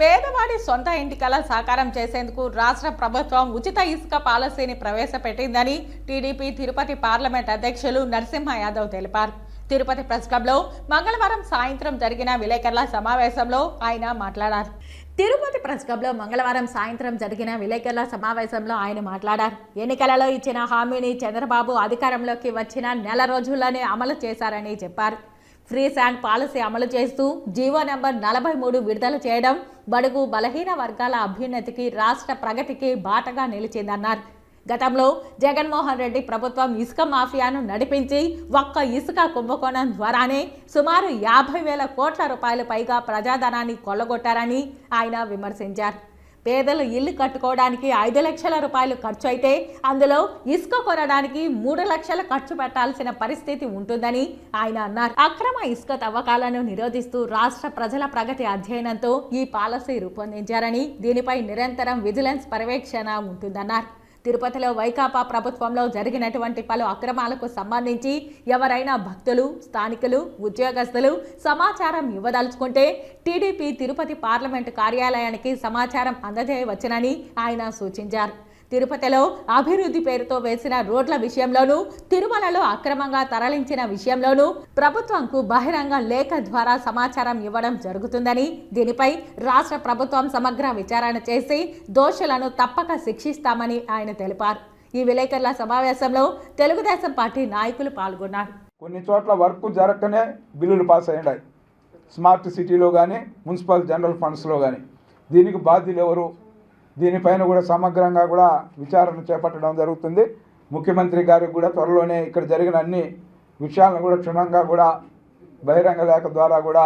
పేదవాడి సొంత ఇంటి కళ సాకారం చేసేందుకు రాష్ట్ర ప్రభుత్వం ఉచిత ఇసుక పాలసీని ప్రవేశపెట్టిందని టీడీపీ తిరుపతి పార్లమెంట్ అధ్యక్షులు నరసింహ యాదవ్ తెలిపారు. తిరుపతి ప్రెస్ క్లబ్లో మంగళవారం సాయంత్రం జరిగిన విలేకరుల సమావేశంలో ఆయన మాట్లాడారు. తిరుపతి ప్రెస్ క్లబ్లో మంగళవారం సాయంత్రం జరిగిన విలేకరుల సమావేశంలో ఆయన మాట్లాడారు. ఎన్నికలలో ఇచ్చిన హామీని చంద్రబాబు అధికారంలోకి వచ్చిన నెల రోజుల్లోనే అమలు చేశారని చెప్పారు. ఫ్రీ శాండ్ పాలసీ అమలు చేస్తూ జీవో నెంబర్ నలభై మూడు విడుదల చేయడం బడుగు బలహీన వర్గాల అభ్యున్నతికి రాష్ట్ర ప్రగతికి బాటగా నిలిచిందన్నారు. గతంలో జగన్మోహన్ రెడ్డి ప్రభుత్వం ఇసుక మాఫియాను నడిపించి ఒక్క ఇసుక కుంభకోణం ద్వారానే సుమారు యాభై వేల కోట్ల రూపాయలు పైగా ప్రజాధనాన్ని కొల్లగొట్టారని ఆయన విమర్శించారు. పేదలు ఇల్లు కట్టుకోవడానికి ఐదు లక్షల రూపాయలు ఖర్చు అయితే అందులో ఇసుక కొనడానికి మూడు లక్షల ఖర్చు పెట్టాల్సిన పరిస్థితి ఉంటుందని ఆయన అన్నారు. అక్రమ ఇసుక తవ్వకాలను నిరోధిస్తూ రాష్ట్ర ప్రజల ప్రగతి అధ్యయనంతో ఈ పాలసీ రూపొందించారని దీనిపై నిరంతరం విజిలెన్స్ పర్యవేక్షణ ఉంటుందన్నారు. తిరుపతిలో వైకాపా ప్రభుత్వంలో జరిగినటువంటి పలు అక్రమాలకు సంబంధించి ఎవరైనా భక్తులు స్థానికులు ఉద్యోగస్తులు సమాచారం ఇవ్వదలుచుకుంటే టీడీపీ తిరుపతి పార్లమెంటు కార్యాలయానికి సమాచారం అందజేయవచ్చునని ఆయన సూచించారు. తిరుపతిలో అభివృద్ధి పేరుతో వేసిన రోడ్ల విషయంలోనూ తిరుమలలో అక్రమంగా తరలించిన విషయంలోనూ ప్రభుత్వంకు బహిరంగ లేఖ ద్వారా సమాచారం ఇవ్వడం జరుగుతుందని దీనిపై రాష్ట్ర ప్రభుత్వం సమగ్ర విచారణ చేసి దోషులను తప్పక శిక్షిస్తామని ఆయన తెలిపారు. ఈ విలేకరుల సమావేశంలో తెలుగుదేశం పార్టీ నాయకులు పాల్గొన్నారు. కొన్ని చోట్ల వర్క్ జరగకనే బిల్లులు పాస్ అయ్యాయి. స్మార్ట్ సిటీలో కానీ మున్సిపల్ జనరల్ ఫండ్స్లో కానీ దీనికి బాధ్యులు ఎవరు? దీనిపైన కూడా సమగ్రంగా కూడా విచారణ చేపట్టడం జరుగుతుంది. ముఖ్యమంత్రి గారికి కూడా త్వరలోనే ఇక్కడ జరిగిన అన్ని విషయాలను కూడా క్షుణ్ణంగా కూడా బహిరంగ లేఖ ద్వారా కూడా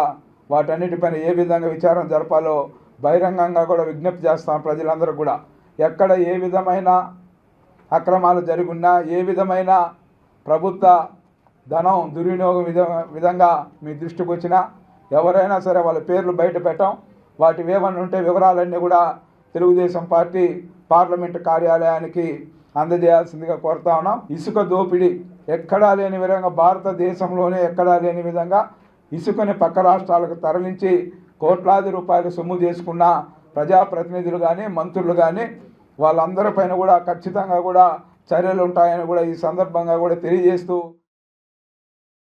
వాటన్నిటిపైన ఏ విధంగా విచారణ జరపాలో బహిరంగంగా కూడా విజ్ఞప్తి చేస్తాం ప్రజలందరూ కూడా. ఎక్కడ ఏ విధమైన అక్రమాలు జరుగున్నా ఏ విధమైన ప్రభుత్వ ధనం దుర్వినియోగం విధ విధంగా మీ దృష్టికి వచ్చినా ఎవరైనా సరే వాళ్ళ పేర్లు బయట పెట్టాం. వాటి ఏమన్నా ఉంటే వివరాలన్నీ కూడా తెలుగుదేశం పార్టీ పార్లమెంటు కార్యాలయానికి అందజేయాల్సిందిగా కోరుతా ఉన్నాం. ఇసుక దోపిడీ ఎక్కడా లేని విధంగా భారతదేశంలోనే ఎక్కడా లేని విధంగా ఇసుకని పక్క రాష్ట్రాలకు తరలించి కోట్లాది రూపాయలు సొమ్ము చేసుకున్న ప్రజాప్రతినిధులు కానీ మంత్రులు కానీ వాళ్ళందరిపైన కూడా ఖచ్చితంగా కూడా చర్యలు ఉంటాయని కూడా ఈ సందర్భంగా కూడా తెలియజేస్తూ